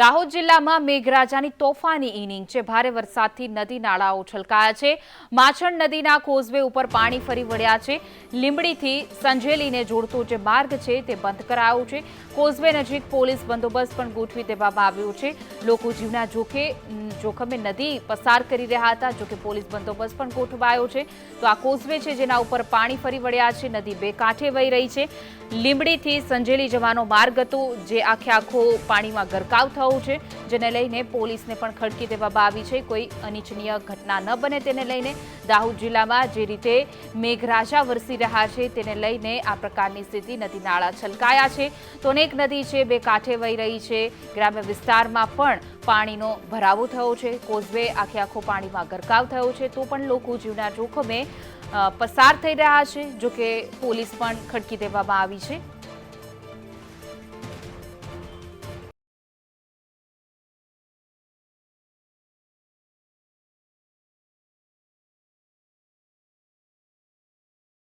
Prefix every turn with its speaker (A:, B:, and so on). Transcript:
A: દાહોદ જિલ્લામાં મેઘરાજાની તોફાની ઇનિંગ છે. ભારે વરસાદથી નદી નાળાઓ છલકાયા છે. માછણ નદીના કોઝવે ઉપર પાણી ફરી વળ્યા છે. લીંબડીથી સંજેલીને જોડતો જે માર્ગ છે તે બંધ કરાયો છે. કોઝવે નજીક પોલીસ બંદોબસ્ત પણ ગોઠવી દેવામાં આવ્યો છે. લોકો જીવના જોખે જોખમે નદી પસાર કરી રહ્યા હતા, જોકે પોલીસ બંદોબસ્ત પણ ગોઠવાયો છે. તો આ કોઝવે છે જેના ઉપર પાણી ફરી વળ્યા છે. નદી બે કાંઠે વહી રહી છે. લીંબડીથી સંજેલી જવાનો માર્ગ હતો, જે આખે આખો પાણીમાં ગરકાવ થયો છે, જેને લઈને પોલીસને પણ ખડકી દેવામાં આવી છે. કોઈ અનિચ્છનીય ઘટના ન બને તેને લઈને દાહોદ જિલ્લામાં જે રીતે મેઘરાજા વરસી રહ્યા છે, તેને લઈને આ પ્રકારની સ્થિતિ નદી નાળા છલકાયા છે. તો અનેક નદી છે, બે કાંઠે વહી રહી છે. ગ્રામ્ય વિસ્તારમાં પણ પાણીનો ભરાવો થયો છે. કોઝવે આખે આખો પાણીમાં ગરકાવ થયો છે. તો પણ લોકો જીવના જોખમે પસાર થઈ રહ્યા છે, જોકે પોલીસ પણ ખડકી દેવામાં આવી છે.